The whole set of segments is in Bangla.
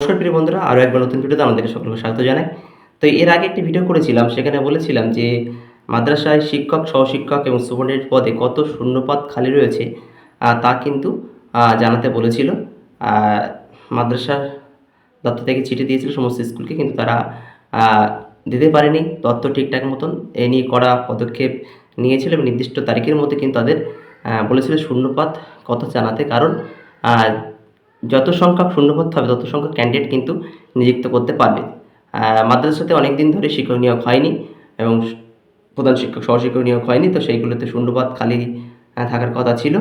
নমস্কার প্রিয় বন্ধুরা আরও একবার নতুন ভিডিওতে আমাদেরকে সকলকে স্বাগত জানাই। তো এর আগে একটি ভিডিও করেছিলাম, সেখানে বলেছিলাম যে মাদ্রাসায় শিক্ষক, সহশিক্ষক এবং সুপারিনটেন্ডেন্ট পদে কত শূন্যপদ খালি রয়েছে তা কিন্তু জানাতে বলেছিল। মাদ্রাসার দপ্তর থেকে চিঠি দিয়েছিল, সমস্ত স্কুলকে কিন্তু তারা দিতে পারেনি। তথ্য ঠিকঠাক মতন এ নিয়ে করা পদক্ষেপ নিয়েছিল এবং নির্দিষ্ট তারিখের মধ্যে কিন্তু তাদের বলেছিল শূন্যপদ কত জানাতে কারণ যত সংখ্যক শূন্যপদ হবে, তত সংখ্যক ক্যান্ডিডেট কিন্তু নিযুক্ত করতে পারবে। মাদ্রাসাতে অনেক দিন ধরে শিক্ষক নিয়োগ হয়নি এবং প্রধান শিক্ষক, সহশিক্ষক নিয়োগ হয়নি, তো সেইগুলোতে শূন্যপদ খালি থাকার কথা ছিল।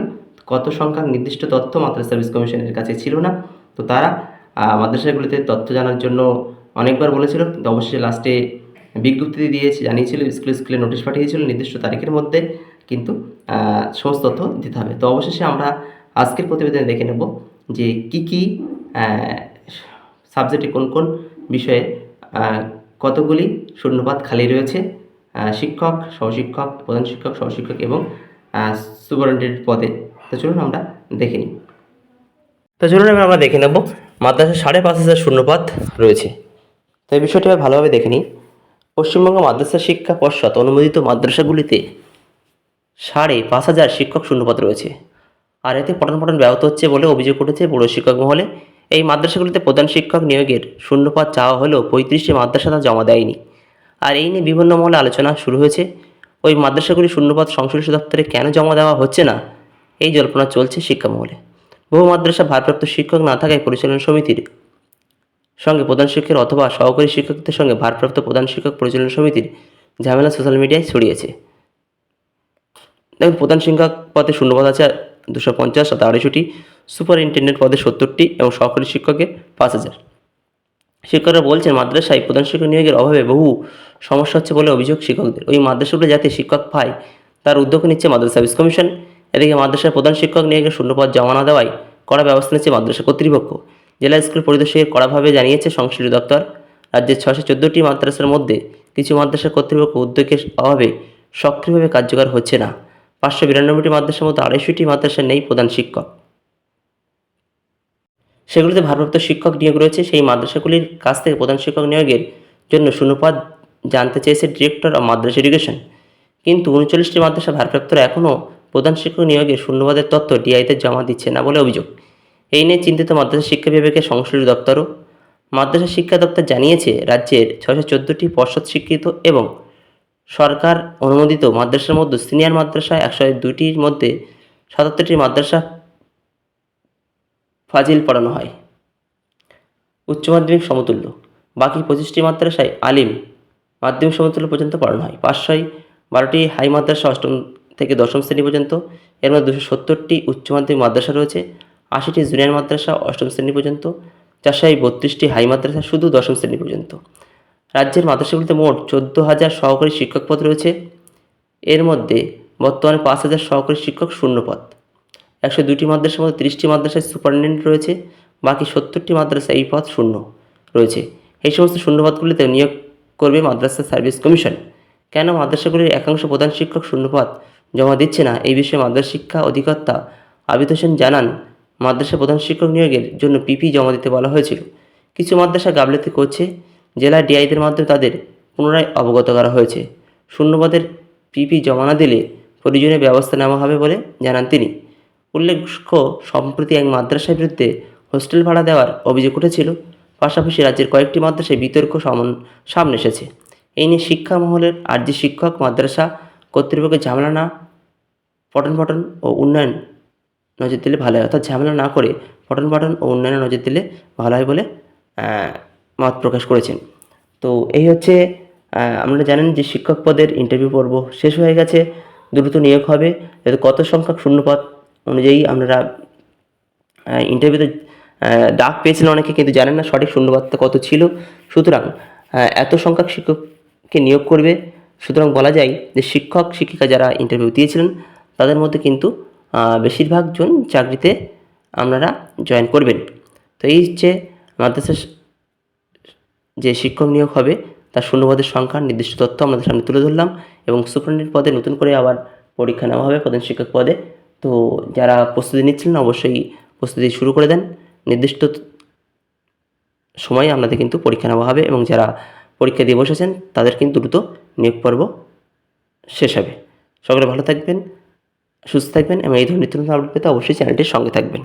কত সংখ্যক নির্দিষ্ট তথ্য মাদ্রাসা সার্ভিস কমিশনের কাছে ছিল না। তো তারা মাদ্রাসাগুলিতে তথ্য জানার জন্য অনেকবার বলেছিল, কিন্তু অবশ্যই লাস্টে বিজ্ঞপ্তি দিয়েছে, জানিয়েছিল স্কুলে স্কুলে নোটিশ পাঠিয়েছিল নির্দিষ্ট তারিখের মধ্যে, কিন্তু সমস্ত তথ্য দিতে হবে। তো অবশেষে আমরা আজকের প্রতিবেদনে দেখে নেব যে কি কি সাবজেক্টে কোন কোন বিষয়ে কতগুলি শূন্যপাত খালি রয়েছে শিক্ষক, সহশিক্ষক, প্রধান শিক্ষক, সহশিক্ষক এবং সুপারিনটেন্ডেন্ট পদে। তো চলুন আমরা দেখে নিই। তো চলুন এবার আমরা দেখে নেব, মাদ্রাসা সাড়ে পাঁচ হাজার শূন্যপাত রয়েছে। তো এই বিষয়টি ভালোভাবে দেখে নিই। পশ্চিমবঙ্গ মাদ্রাসা শিক্ষা পর্ষদ অনুমোদিত মাদ্রাসাগুলিতে সাড়ে পাঁচ হাজার শিক্ষক শূন্যপাত রয়েছে। আর এতে পঠন পঠন ব্যাহত হচ্ছে বলে অভিযোগ উঠেছে বড় শিক্ষক মহলে। এই মাদ্রাসাগুলিতে প্রধান শিক্ষক নিয়োগের শূন্যপদ চাওয়া হলেও পঁয়ত্রিশটি মাদ্রাসা তা জমা দেয়নি। আর এই নিয়ে বিভিন্ন মহলে আলোচনা শুরু হয়েছে। ওই মাদ্রাসাগুলি শূন্যপদ সংশ্লিষ্ট দপ্তরে কেন জমা দেওয়া হচ্ছে না? এই জল্পনা চলছে শিক্ষা মহলে। বহু মাদ্রাসা ভারপ্রাপ্ত শিক্ষক না থাকায় পরিচালনা সমিতির সঙ্গে প্রধান শিক্ষকের অথবা সহকারী শিক্ষকদের সঙ্গে ভারপ্রাপ্ত প্রধান শিক্ষক পরিচালনা সমিতির ঝামেলা সোশ্যাল মিডিয়ায় ছড়িয়েছে। দেখুন, প্রধান শিক্ষক পদে শূন্যপদ আছে দুশো পঞ্চাশ সাথে আড়াইশোটি সুপারিনটেন্ডেন্ট পদে সত্তরটি এবং সহকারী শিক্ষকের পাঁচ হাজার। শিক্ষকরা বলছেন, মাদ্রাসায় প্রধান শিক্ষক নিয়োগের অভাবে বহু সমস্যা হচ্ছে বলে অভিযোগ শিক্ষকদের। ওই মাদ্রাসাগুলো যাতে শিক্ষক পায়, তার উদ্যোগ নিচ্ছে মাদ্রাসা সার্ভিস কমিশন। এদিকে মাদ্রাসার প্রধান শিক্ষক নিয়োগের শূন্যপদ জমা না দেওয়ায় কড়া ব্যবস্থা নিচ্ছে মাদ্রাসা কর্তৃপক্ষ। জেলা স্কুল পরিদর্শকের কড়াভাবে জানিয়েছে সংশ্লিষ্ট দপ্তর, রাজ্যের ছশো চোদ্দোটি মাদ্রাসার মধ্যে কিছু মাদ্রাসা কর্তৃপক্ষ উদ্যোগের অভাবে সক্রিয়ভাবে কার্যকর হচ্ছে না। পাঁচশো বিরানব্বইটি মাদ্রাসার মধ্যে আড়াইশোটি মাদ্রাসা নেই প্রধান শিক্ষক। সেগুলিতে ভারপ্রাপ্ত শিক্ষক নিয়োগ রয়েছে। সেই মাদ্রাসাগুলির কাছ থেকে প্রধান শিক্ষক নিয়োগের জন্য শূন্যপদ জানতে চেয়েছে ডিরেক্টর অফ মাদ্রাসা এডুকেশন। কিন্তু উনচল্লিশটি মাদ্রাসা ভারপ্রাপ্তরা এখনও প্রধান শিক্ষক নিয়োগের শূন্যপদের তথ্য ডিআইতে জমা দিচ্ছে না বলে অভিযোগ। এই নিয়ে চিন্তিত মাদ্রাসা শিক্ষা বিভাগের সংশ্লিষ্ট দপ্তরও। মাদ্রাসা শিক্ষা দপ্তর জানিয়েছে, রাজ্যের ছশো চোদ্দোটি পর্ষদ স্বীকৃত এবং সরকার অনুমোদিত মাদ্রাসার মধ্যে সিনিয়র মাদ্রাসা একশো দুইটির মধ্যে সাতাত্তরটি মাদ্রাসা ফাজিল পড়ানো হয়। উচ্চ মাধ্যমিক সমতুল্য। বাকি পঁচিশটি মাদ্রাসায় আলিম মাধ্যমিক সমতুল্য পর্যন্ত পড়ানো হয়। পাঁচশোয় বারোটি হাই মাদ্রাসা অষ্টম থেকে দশম শ্রেণি পর্যন্ত। এর মধ্যে দুশো সত্তরটি উচ্চ মাধ্যমিক মাদ্রাসা রয়েছে। আশিটি জুনিয়র মাদ্রাসা অষ্টম শ্রেণি পর্যন্ত। চারশোয় বত্রিশটি হাই মাদ্রাসা শুধু দশম শ্রেণি পর্যন্ত। রাজ্যের মাদ্রাসাগুলিতে মোট চোদ্দ হাজার সহকারী শিক্ষক পদ রয়েছে। এর মধ্যে বর্তমানে পাঁচ হাজার সহকারী শিক্ষক শূন্য পদ একশো দুটি মাদ্রাসার মধ্যে তিরিশটি মাদ্রাসায় সুপারিনটেন্ডেন্ট রয়েছে, বাকি সত্তরটি মাদ্রাসা এই পদ শূন্য রয়েছে। এই সমস্ত শূন্যপদগুলিতে নিয়োগ করবে মাদ্রাসা সার্ভিস কমিশন। কেন মাদ্রাসাগুলির একাংশ প্রধান শিক্ষক শূন্যপদ জমা দিচ্ছে না? এই বিষয়ে মাদ্রাসা শিক্ষা অধিকর্তা আবিদ হোসেন জানান, মাদ্রাসা প্রধান শিক্ষক নিয়োগের জন্য পিপি জমা দিতে বলা হয়েছিল। কিছু মাদ্রাসা গাবলেতে করছে জেলা ডিআইদের মাধ্যমে তাদের পুনরায় অবগত করা হয়েছে। শূন্যপদের পিপি জমা না দিলে প্রয়োজনীয় ব্যবস্থা নেওয়া হবে বলে জানান তিনি। উল্লেখ্য, সম্প্রতি এক মাদ্রাসার বিরুদ্ধে হোস্টেল ভাড়া দেওয়ার অভিযোগ উঠেছিল। পাশাপাশি রাজ্যের কয়েকটি মাদ্রাসায় বিতর্ক সামন, সামনে এসেছে। এই নিয়ে শিক্ষা মহলের আর্জি শিক্ষক, মাদ্রাসা কর্তৃপক্ষের ঝামেলা না পঠন পঠন ও উন্নয়ন নজর দিলে ভালো হয়। অর্থাৎ ঝামেলা না করে পঠন পাঠন ও উন্নয়নে নজর দিলে ভালো হয় বলে মত প্রকাশ করেছেন। তো এই হচ্ছে আপনারা জানেন যে শিক্ষক পদের ইন্টারভিউ পর্ব শেষ হয়ে গেছে দ্রুত নিয়োগ হবে। এতে কত সংখ্যক শূন্যপদ অনুযায়ী আপনারা ইন্টারভিউতে ডাক পেয়েছিলেন অনেকে কিন্তু জানেন না সঠিক শূন্যপদটা কত ছিল। সুতরাং এত সংখ্যক শিক্ষককে নিয়োগ করবে। সুতরাং বলা যায় যে শিক্ষক শিক্ষিকা যারা ইন্টারভিউ দিয়েছিলেন তাদের মধ্যে কিন্তু আহ, বেশিরভাগ জন চাকরিতে আপনারা জয়েন করবেন। তো এই হচ্ছে মাদ্রাসা যে শিক্ষক নিয়োগ হবে, তার শূন্যপদের সংখ্যা, নির্দিষ্ট তথ্য আমাদের সামনে তুলে ধরলাম এবং সুপারিনটেন্ডেন্ট পদে নতুন করে আবার পরীক্ষা নেওয়া হবে প্রধান শিক্ষক পদে। তো যারা প্রস্তুতি নিচ্ছিলেন অবশ্যই প্রস্তুতি শুরু করে দেন। নির্দিষ্ট সময়ে আপনাদের কিন্তু পরীক্ষা নেওয়া হবে এবং যারা পরীক্ষা দিয়ে বসেছেন, তাদের কিন্তু দ্রুত নিয়োগ পর্ব শেষ হবে। সকলে ভালো থাকবেন, সুস্থ থাকবেন এবং এই ধরনের নতুন আপডেট পেতে অবশ্যই চ্যানেলটির সঙ্গে থাকবেন।